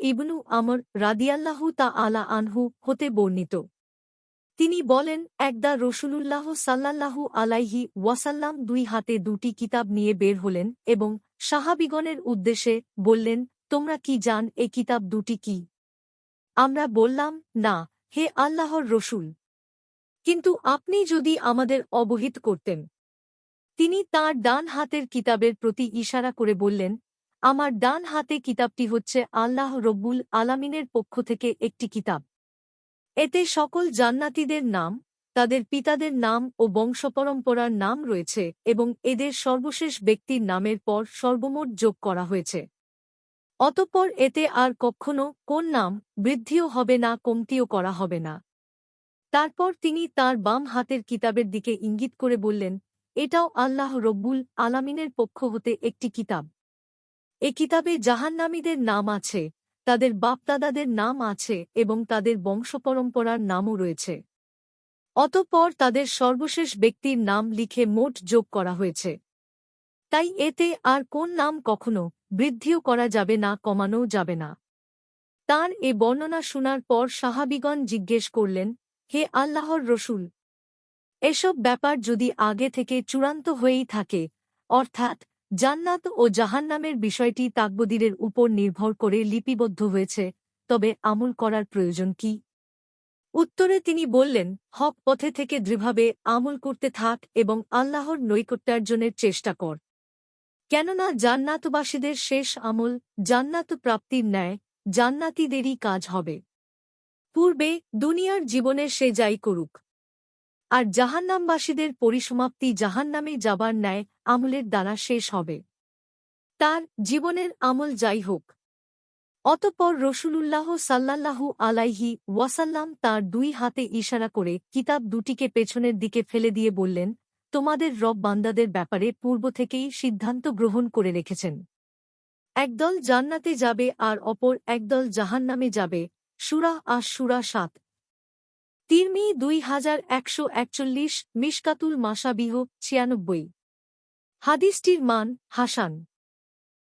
ইবনু আমর রাদিয়াল্লাহু তা আলা আনহু হতে বর্ণিত। তিনি বলেন, একদা রসুলুল্লাহ সাল্লাল্লাহু আলাইহি ওয়াসাল্লাম দুই হাতে দুটি কিতাব নিয়ে বের হলেন এবং সাহাবিগণের উদ্দেশ্যে বললেন, তোমরা কি জান এ কিতাব দুটি কি? আমরা বললাম, না, হে আল্লাহর রসুল। কিন্তু আপনি যদি আমাদের অবহিত করতেন। তিনি তার ডান হাতের কিতাবের প্রতি ইশারা করে বললেন আমার ডান হাতে কিতাবটি হচ্ছে আল্লাহ রব্বুল আলামিনের পক্ষ থেকে একটি কিতাব। এতে সকল জান্নাতীদের নাম, তাদের পিতাদের নাম ও বংশপরম্পরার নাম রয়েছে এবং এদের সর্বশেষ ব্যক্তির নামের পর সর্বমোট যোগ করা হয়েছে। অতঃপর এতে আর কখনো কোন নাম বৃদ্ধিও হবে না, কমতিও করা হবে না। তারপর তিনি তার বাম হাতের কিতাবের দিকে ইঙ্গিত করে বললেন, এটাও আল্লাহ রব্বুল আলামিনের পক্ষ হতে একটি কিতাব। এ কিতাবে জাহান্নামীদের নাম আছে, তাদের বাপদাদাদের নাম আছে এবং তাদের বংশপরম্পরার নামও রয়েছে। অতঃপর তাদের সর্বশেষ ব্যক্তির নাম লিখে মোট যোগ করা হয়েছে। তাই এতে আর কোন নাম কখনো বৃদ্ধিও করা যাবে না, কমানোও যাবে না। তার এ বর্ণনা শোনার পর সাহাবিগণ জিজ্ঞেস করলেন, হে আল্লাহর রসুল, এসব ব্যাপার যদি আগে থেকে চূড়ান্ত হয়েই থাকে, অর্থাৎ জান্নাত ও জাহান্নামের বিষয়টি তাকবদিরের উপর নির্ভর করে লিপিবদ্ধ হয়েছে, তবে আমল করার প্রয়োজন কি? উত্তরে তিনি বললেন, হক পথে থেকে দৃঢ়ভাবে আমল করতে থাক এবং আল্লাহর নৈকট্যার্জনের চেষ্টা কর। কেননা জান্নাতবাসীদের শেষ আমল জান্নাত প্রাপ্তির ন্যায়, জান্নাতিদেরই কাজ হবে। পূর্বে দুনিয়ার জীবনে সে যাই করুক। আর জাহান্নামবাসীদের পরিসমাপ্তি জাহান্নামে যাবার ন্যায় আমলের দ্বারা শেষ হবে। তার জীবনের আমল যাই হোক। অতঃপর রসুলুল্লাহ সাল্লাল্লাহু আলাইহি ওয়াসাল্লাম তার দুই হাতে ইশারা করে কিতাব দুটিকে পেছনের দিকে ফেলে দিয়ে বললেন, তোমাদের রব বান্দাদের ব্যাপারে পূর্ব থেকেই সিদ্ধান্ত গ্রহণ করে রেখেছেন। একদল জান্নাতে যাবে আর অপর একদল জাহান্নামে যাবে। সুরা আশ সুরা সাত। তিরমি দুই হাজার একশো একচল্লিশ মিশকাতুল মাসাবিহ ছিয়ানব্বই। হাদিসটির মান হাসান।